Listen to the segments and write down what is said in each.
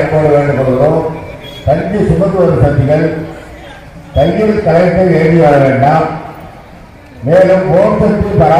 அன்போடு வேண்டுகொள்கிறோம் கல்வி சுமந்து வரும் சக்திகள் கையில் கலைப்பை எழுதி வர வேண்டாம். மேலும் போர்த்தத்து பரா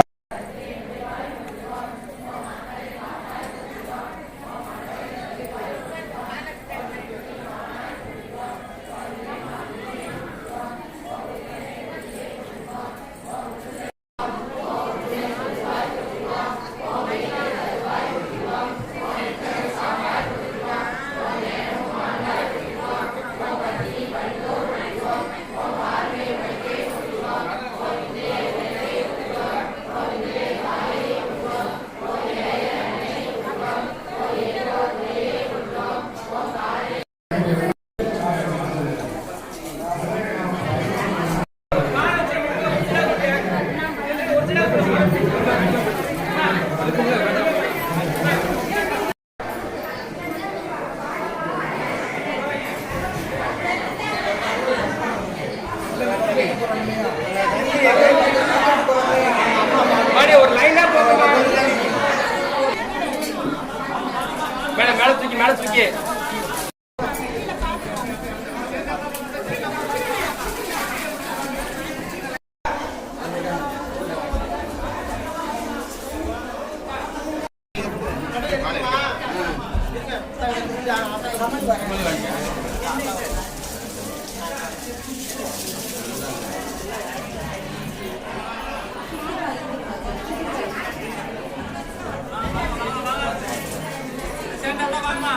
மாடி ஒரு லைனா போகுமா மேடம் மேல தூக்கி மேல தூக்கி.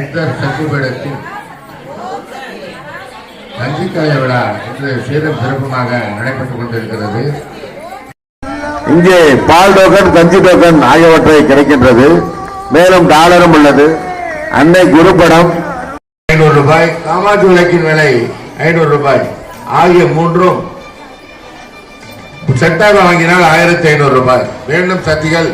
சித்தர் சங்குபீடத்தில் கஞ்சிக்காய விழா இன்று சீரும் சிறப்புமாக நடைபெற்றுக் கொண்டிருக்கிறது. இங்கே பால் டோக்கன் கஞ்சி டோக்கன் ஆகியவற்றை கிடைக்கின்றது. மேலும் டாலரும் உள்ளது. அன்னை குருபடம் ஐநூறு ரூபாய். காமாட்சி விளக்கின் விலை ஐநூறு ரூபாய். ஆகிய மூன்றும் செட்டாக வாங்கினால் ஆயிரத்தி ஐநூறு ரூபாய். வேண்டும் சக்திகள்